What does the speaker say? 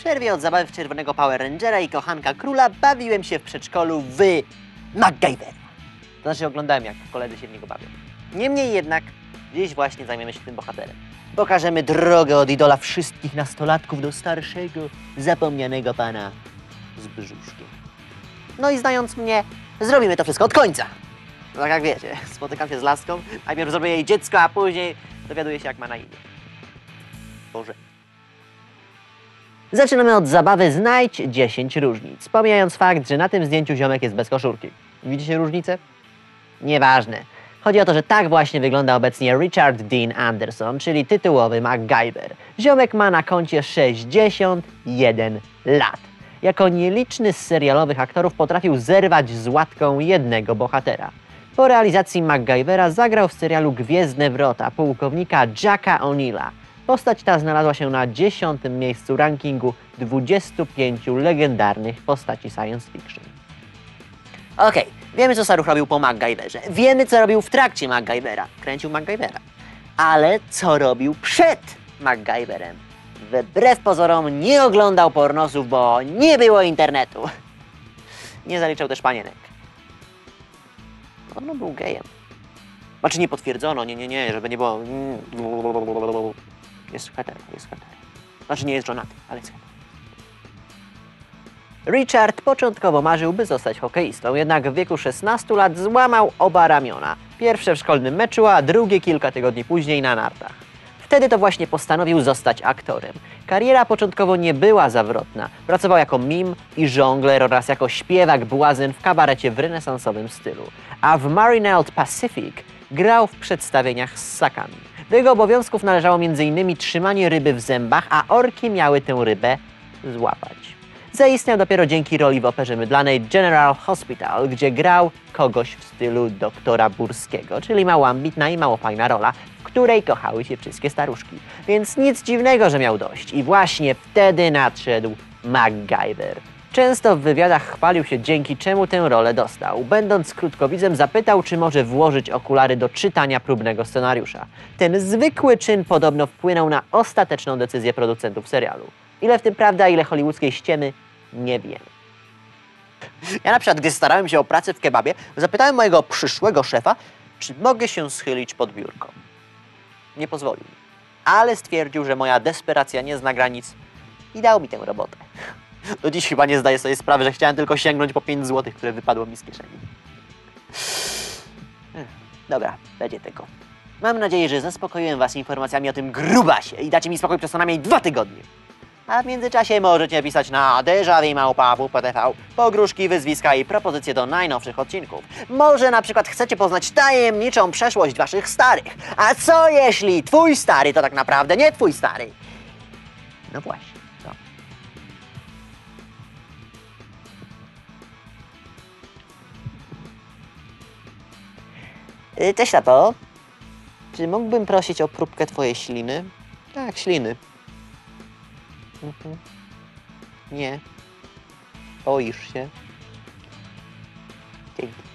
przerwie od zabawy w czerwonego Power Rangera i kochanka króla bawiłem się w przedszkolu w MacGyver. To znaczy oglądałem, jak koledzy się w niego bawią. Niemniej jednak, dziś właśnie zajmiemy się tym bohaterem. Pokażemy drogę od idola wszystkich nastolatków do starszego, zapomnianego pana z brzuszkiem. No i znając mnie, zrobimy to wszystko od końca. No tak jak wiecie, spotykam się z laską, najpierw zrobię jej dziecko, a później dowiaduję się, jak ma na imię. Boże. Zaczynamy od zabawy Znajdź 10 różnic, pomijając fakt, że na tym zdjęciu ziomek jest bez koszulki. Widzicie różnicę? Nieważne. Chodzi o to, że tak właśnie wygląda obecnie Richard Dean Anderson, czyli tytułowy MacGyver. Ziomek ma na koncie 61 lat. Jako nieliczny z serialowych aktorów potrafił zerwać z łatką jednego bohatera. Po realizacji MacGyvera zagrał w serialu Gwiezdne Wrota pułkownika Jacka O'Neilla. Postać ta znalazła się na dziesiątym miejscu rankingu 25 legendarnych postaci science fiction. Okej, wiemy co Saruch robił po MacGyverze. Wiemy co robił w trakcie MacGyvera. Kręcił MacGyvera. Ale co robił przed MacGyverem? Wbrew pozorom nie oglądał pornosów, bo nie było internetu. Nie zaliczał też panienek. Ono był gejem. Znaczy nie potwierdzono, nie, nie, nie, żeby nie było... Jest hetero, jest hetero. Znaczy nie jest żonaty, ale jest. Richard początkowo marzył, by zostać hokeistą, jednak w wieku 16 lat złamał oba ramiona. Pierwsze w szkolnym meczu, a drugie kilka tygodni później na nartach. Wtedy to właśnie postanowił zostać aktorem. Kariera początkowo nie była zawrotna. Pracował jako mim i żongler oraz jako śpiewak błazen w kabarecie w renesansowym stylu. A w Marineld Pacific grał w przedstawieniach z ssakami. Do jego obowiązków należało m.in. trzymanie ryby w zębach, a orki miały tę rybę złapać. Zaistniał dopiero dzięki roli w operze mydlanej General Hospital, gdzie grał kogoś w stylu doktora Burskiego, czyli mało ambitna i mało fajna rola, w której kochały się wszystkie staruszki. Więc nic dziwnego, że miał dość. I właśnie wtedy nadszedł MacGyver. Często w wywiadach chwalił się, dzięki czemu tę rolę dostał. Będąc krótkowidzem, zapytał, czy może włożyć okulary do czytania próbnego scenariusza. Ten zwykły czyn podobno wpłynął na ostateczną decyzję producentów serialu. Ile w tym prawda, ile hollywoodzkiej ściemy, nie wiem. Ja na przykład, gdy starałem się o pracę w kebabie, zapytałem mojego przyszłego szefa, czy mogę się schylić pod biurko. Nie pozwolił. Ale stwierdził, że moja desperacja nie zna granic i dał mi tę robotę. Do dziś chyba nie zdaję sobie sprawy, że chciałem tylko sięgnąć po 5 złotych, które wypadło mi z kieszeni. Ech, Dobra, będzie tego. Mam nadzieję, że zaspokoiłem Was informacjami o tym grubasie i dacie mi spokój przez co najmniej dwa tygodnie. A w międzyczasie możecie pisać na deżawimałpa.wptv pogróżki, wyzwiska i propozycje do najnowszych odcinków. Może na przykład chcecie poznać tajemniczą przeszłość waszych starych. A co jeśli twój stary to tak naprawdę nie twój stary? No właśnie, to. Cześć, tato. Czy mógłbym prosić o próbkę twojej śliny? Tak, śliny. Mhm. Nie. Boisz się. Dzięki.